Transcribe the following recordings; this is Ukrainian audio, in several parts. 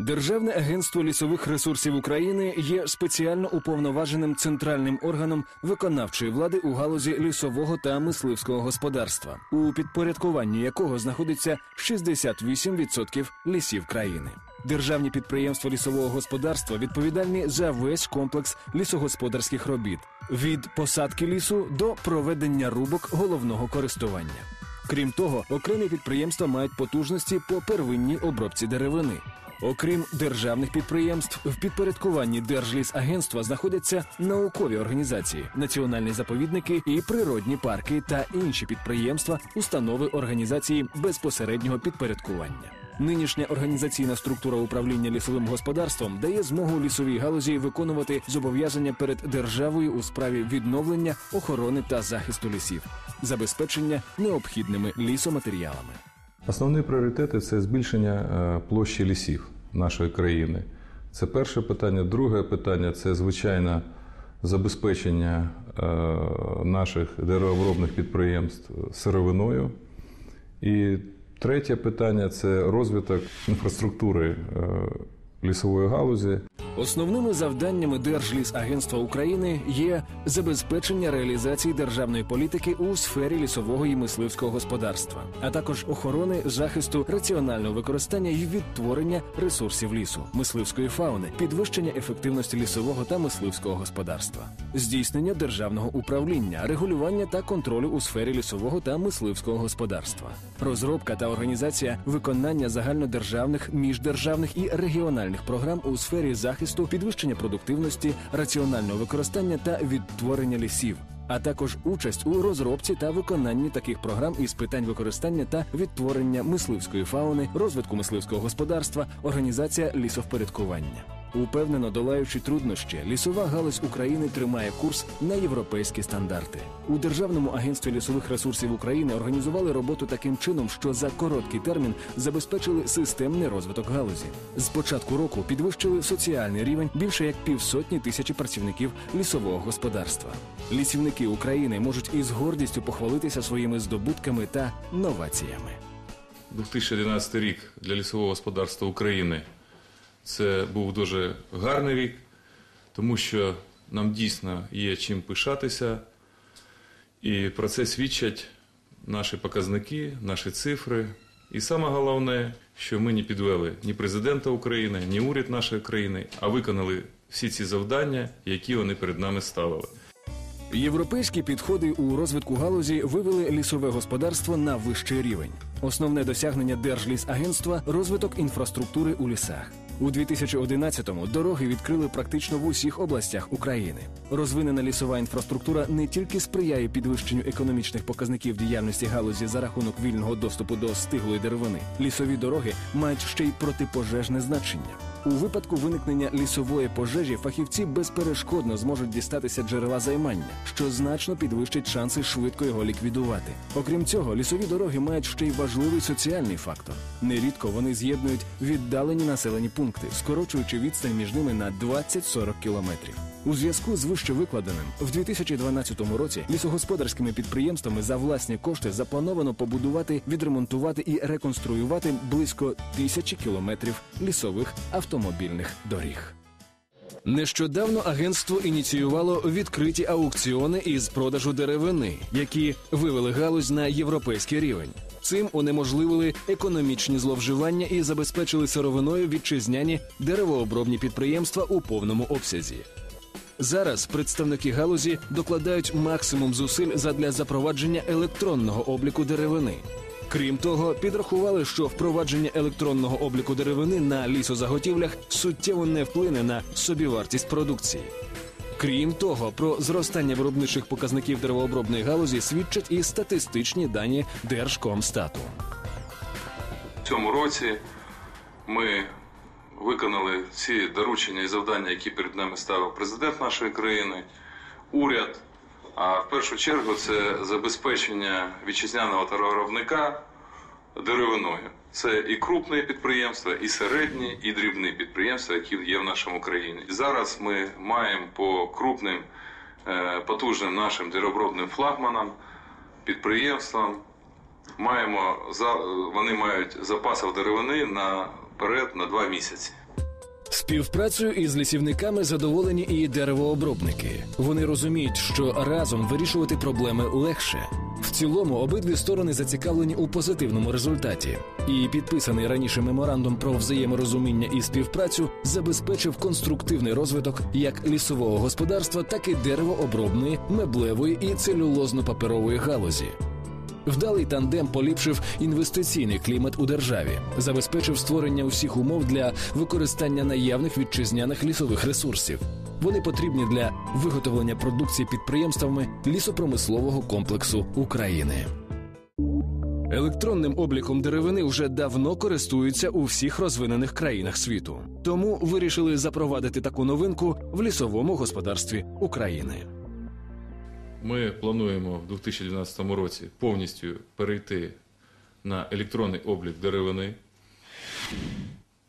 Державне агентство лісових ресурсів України є спеціально уповноваженим центральним органом виконавчої влади у галузі лісового та мисливського господарства, у підпорядкуванні якого знаходиться 68% лісів країни. Державні підприємства лісового господарства відповідальні за весь комплекс лісогосподарських робіт від посадки лісу до проведення рубок головного користування. Крім того, окремі підприємства мають потужності по первинній обробці деревини. Окрім державних підприємств, в підпорядкуванні Держлісагентства знаходяться наукові організації, національні заповідники і природні парки та інші підприємства, установи організації безпосереднього підпорядкування. Нинішня організаційна структура управління лісовим господарством дає змогу лісовій галузі виконувати зобов'язання перед державою у справі відновлення, охорони та захисту лісів, забезпечення необхідними лісоматеріалами. Основні пріоритети це збільшення е, площі лісів нашої країни. Це перше питання. Друге питання це звичайно забезпечення е, наших деревообробних підприємств сировиною. І третє питання це розвиток інфраструктури е, лісової галузі. Основними завданнями Держлісагентства України є забезпечення реалізації державної політики у сфері лісового і мисливського господарства, а також охорони, захисту, раціонального використання і відтворення ресурсів лісу, мисливської фауни, підвищення ефективності лісового та мисливського господарства, здійснення державного управління, регулювання та контролю у сфері лісового та мисливського господарства, розробка та організація виконання загальнодержавних, міждержавних і регіональних програм у сфері захисту, підвищення продуктивності, раціонального використання та відтворення лісів. А також участь у розробці та виконанні таких програм із питань використання та відтворення мисливської фауни, розвитку мисливського господарства, організація лісовпорядкування. Упевнено долаючи труднощі, лісова галузь України тримає курс на європейські стандарти. У Державному агентстві лісових ресурсів України організували роботу таким чином, що за короткий термін забезпечили системний розвиток галузі. З початку року підвищили соціальний рівень більше як півсотні тисячі працівників лісового господарства. Лісівники України можуть із гордістю похвалитися своїми здобутками та новаціями. 2011 рік для лісового господарства України це був дуже гарний рік, тому що нам дійсно є чим пишатися, і про це свідчать наші показники, наші цифри. І саме головне, що ми не підвели ні президента України, ні уряд нашої країни, а виконали всі ці завдання, які вони перед нами ставили. Європейські підходи у розвитку галузі вивели лісове господарство на вищий рівень. Основне досягнення Держлісагентства – розвиток інфраструктури у лісах. У 2011-му дороги відкрили практично в усіх областях України. Розвинена лісова інфраструктура не тільки сприяє підвищенню економічних показників діяльності галузі за рахунок вільного доступу до стиглої деревини. Лісові дороги мають ще й протипожежне значення. У випадку виникнення лісової пожежі фахівці безперешкодно зможуть дістатися джерела займання, що значно підвищить шанси швидко його ліквідувати. Окрім цього, лісові дороги мають ще й важливий соціальний фактор. Нерідко вони з'єднують віддалені населені пункти, скорочуючи відстань між ними на 20-40 кілометрів. У зв'язку з вищевикладеним в 2012 році лісогосподарськими підприємствами за власні кошти заплановано побудувати, відремонтувати і реконструювати близько тисячі кілометрів лісових автомобільних доріг. Нещодавно агентство ініціювало відкриті аукціони із продажу деревини, які вивели галузь на європейський рівень. Цим унеможливили економічні зловживання і забезпечили сировиною вітчизняні деревообробні підприємства у повному обсязі. Зараз представники галузі докладають максимум зусиль задля запровадження електронного обліку деревини. Крім того, підрахували, що впровадження електронного обліку деревини на лісозаготівлях суттєво не вплине на собівартість продукції. Крім того, про зростання виробничих показників деревообробної галузі свідчать і статистичні дані Держкомстату. В цьому році ми виконали ці доручення і завдання, які перед нами ставив президент нашої країни, уряд. А в першу чергу це забезпечення вітчизняного товаровиробника деревиною. Це і крупні підприємства, і середні, і дрібні підприємства, які є в нашому країні. І зараз ми маємо по крупним е, потужним нашим деревообробним флагманам, підприємствам. Маємо вони мають запасів деревини наперед на два місяці. Співпрацею із лісівниками задоволені і деревообробники. Вони розуміють, що разом вирішувати проблеми легше. В цілому обидві сторони зацікавлені у позитивному результаті. І підписаний раніше меморандум про взаєморозуміння і співпрацю забезпечив конструктивний розвиток як лісового господарства, так і деревообробної, меблевої і целюлозно-паперової галузі. Вдалий тандем поліпшив інвестиційний клімат у державі, забезпечив створення усіх умов для використання наявних вітчизняних лісових ресурсів. Вони потрібні для виготовлення продукції підприємствами лісопромислового комплексу України. Електронним обліком деревини вже давно користуються у всіх розвинених країнах світу. Тому вирішили запровадити таку новинку в лісовому господарстві України. Ми плануємо в 2012 році повністю перейти на електронний облік деревини,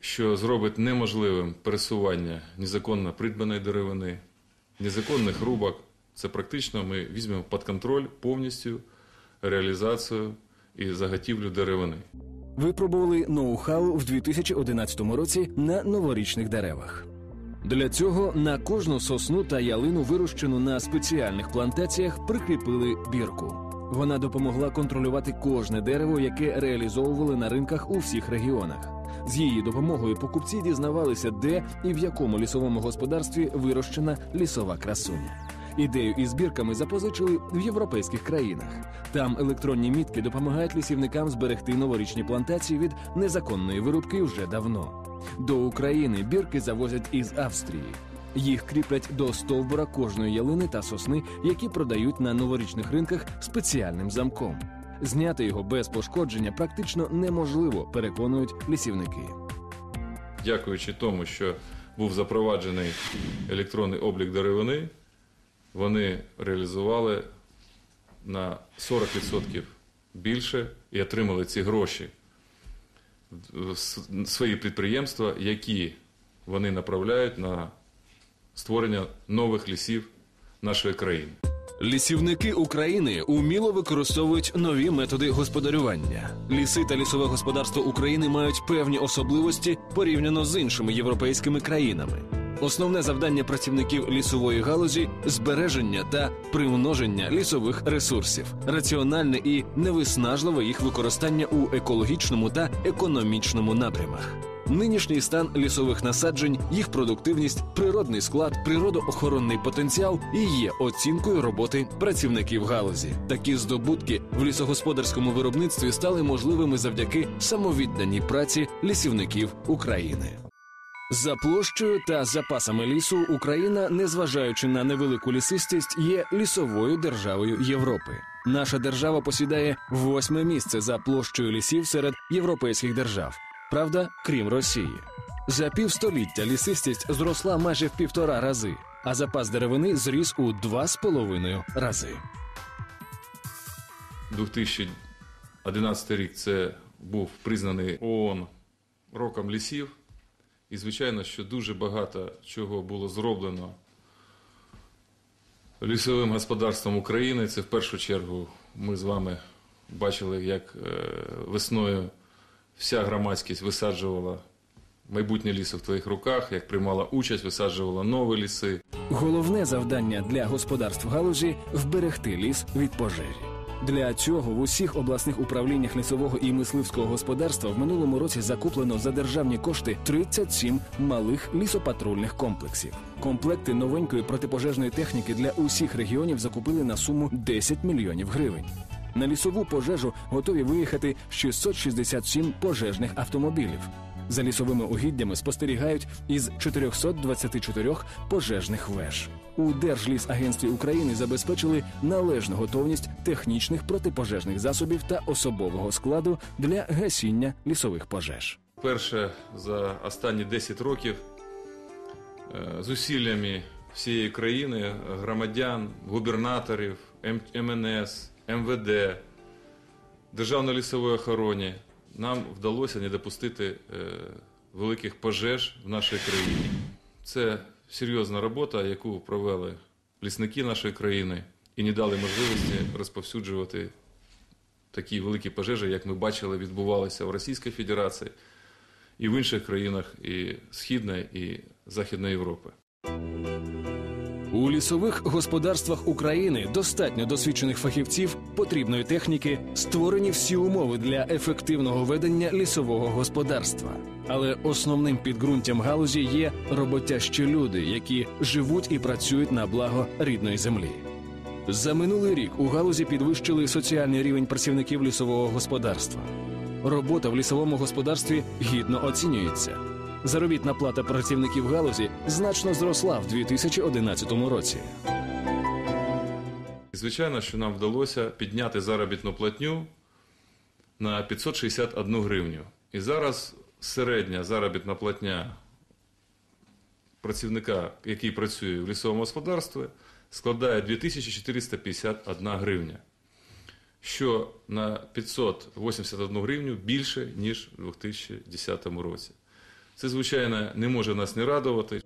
що зробить неможливим пересування незаконно придбаної деревини, незаконних рубок. Це практично ми візьмемо під контроль повністю реалізацію і заготівлю деревини. Випробували ноу-хау в 2011 році на новорічних деревах. Для цього на кожну сосну та ялину, вирощену на спеціальних плантаціях, прикріпили бірку. Вона допомогла контролювати кожне дерево, яке реалізовували на ринках у всіх регіонах. З її допомогою покупці дізнавалися, де і в якому лісовому господарстві вирощена лісова красуня. Ідею із бірками запозичили в європейських країнах. Там електронні мітки допомагають лісівникам зберегти новорічні плантації від незаконної вирубки вже давно. До України бірки завозять із Австрії. Їх кріплять до стовбура кожної ялини та сосни, які продають на новорічних ринках спеціальним замком. Зняти його без пошкодження практично неможливо, переконують лісівники. Дякуючи тому, що був запроваджений електронний облік деревини, вони реалізували на 40% більше і отримали ці гроші свої підприємства, які вони направляють на створення нових лісів нашої країни. Лісівники України уміло використовують нові методи господарювання. Ліси та лісове господарство України мають певні особливості порівняно з іншими європейськими країнами. Основне завдання працівників лісової галузі збереження та примноження лісових ресурсів, раціональне і невиснажливе їх використання у екологічному та економічному напрямах. Нинішній стан лісових насаджень, їх продуктивність, природний склад, природоохоронний потенціал і є оцінкою роботи працівників галузі. Такі здобутки в лісогосподарському виробництві стали можливими завдяки самовідданій праці лісівників України. За площею та запасами лісу Україна, незважаючи на невелику лісистість, є лісовою державою Європи. Наша держава посідає восьме місце за площею лісів серед європейських держав. Правда, крім Росії. За півстоліття лісистість зросла майже в півтора рази, а запас деревини зріс у два з половиною рази. 2011 рік це був признаний ООН роком лісів. І, звичайно, що дуже багато чого було зроблено лісовим господарством України. Це в першу чергу ми з вами бачили, як е, весною вся громадськість висаджувала майбутнє лісо в твоїх руках, як приймала участь, висаджувала нові ліси. Головне завдання для господарств галузі вберегти ліс від пожежі. Для цього в усіх обласних управліннях лісового і мисливського господарства в минулому році закуплено за державні кошти 37 малих лісопатрульних комплексів. Комплекти новенької протипожежної техніки для усіх регіонів закупили на суму 10 мільйонів гривень. На лісову пожежу готові виїхати 667 пожежних автомобілів. За лісовими угіддями спостерігають із 424 пожежних веж. У Держлісагентстві України забезпечили належну готовність технічних протипожежних засобів та особового складу для гасіння лісових пожеж. Перше за останні 10 років е, зусиллями всієї країни, громадян, губернаторів, МНС, МВД, Державної лісової охорони нам вдалося не допустити е, великих пожеж в нашій країні. Це серйозна робота, яку провели лісники нашої країни і не дали можливості розповсюджувати такі великі пожежі, як ми бачили, відбувалися в Російській Федерації і в інших країнах і Східної, і Західної Європи. У лісових господарствах України достатньо досвідчених фахівців, потрібної техніки, створені всі умови для ефективного ведення лісового господарства. Але основним підґрунтям галузі є роботящі люди, які живуть і працюють на благо рідної землі. За минулий рік у галузі підвищили соціальний рівень працівників лісового господарства. Робота в лісовому господарстві гідно оцінюється. Заробітна плата працівників галузі значно зросла в 2011 році. Звичайно, що нам вдалося підняти заробітну платню на 561 гривню. І зараз середня заробітна платня працівника, який працює в лісовому господарстві, складає 2451 гривня, що на 581 гривню більше, ніж у 2010 році. Це, звичайно, не може нас не радувати.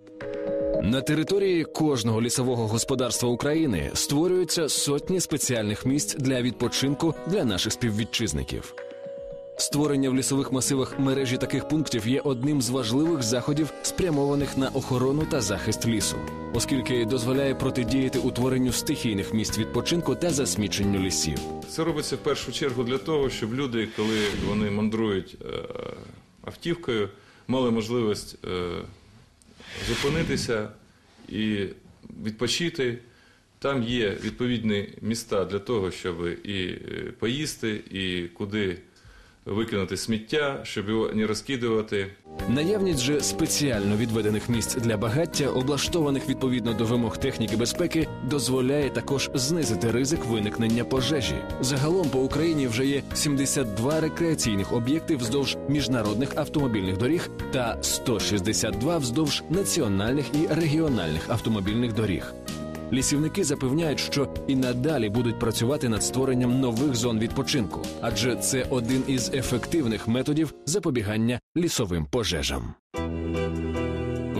На території кожного лісового господарства України створюються сотні спеціальних місць для відпочинку для наших співвітчизників. Створення в лісових масивах мережі таких пунктів є одним з важливих заходів, спрямованих на охорону та захист лісу, оскільки дозволяє протидіяти утворенню стихійних місць відпочинку та засміченню лісів. Це робиться в першу чергу для того, щоб люди, коли вони мандрують е, автівкою, мали можливість е, зупинитися і відпочити. Там є відповідні міста для того, щоб і е, поїсти, і куди викинути сміття, щоб його не розкидувати. Наявність же спеціально відведених місць для багаття, облаштованих відповідно до вимог техніки безпеки, дозволяє також знизити ризик виникнення пожежі. Загалом по Україні вже є 72 рекреаційних об'єкти вздовж міжнародних автомобільних доріг та 162 вздовж національних і регіональних автомобільних доріг. Лісівники запевняють, що і надалі будуть працювати над створенням нових зон відпочинку, адже це один із ефективних методів запобігання лісовим пожежам.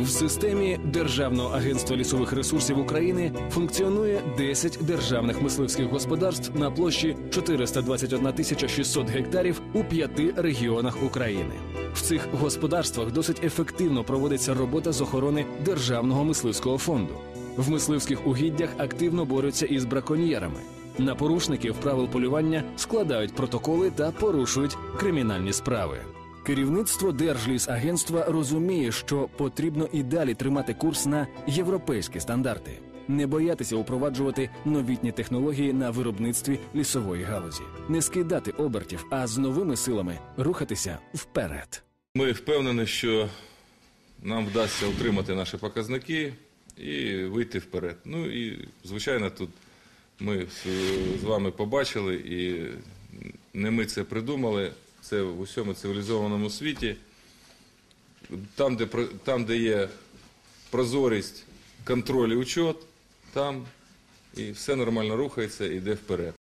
В системі Державного агентства лісових ресурсів України функціонує 10 державних мисливських господарств на площі 421 тисяча 600 гектарів у п'яти регіонах України. В цих господарствах досить ефективно проводиться робота з охорони державного мисливського фонду. В мисливських угіддях активно борються із браконьєрами. На порушників правил полювання складають протоколи та порушують кримінальні справи. Керівництво Держлісагентства розуміє, що потрібно і далі тримати курс на європейські стандарти, не боятися упроваджувати новітні технології на виробництві лісової галузі, не скидати обертів, а з новими силами рухатися вперед. Ми впевнені, що нам вдасться утримати наші показники і вийти вперед. Ну і, звичайно, тут ми з- вами побачили, і не ми це придумали. Це в усьому цивілізованому світі. Там, де, там, де є прозорість, контроль і учет, там і все нормально рухається і йде вперед.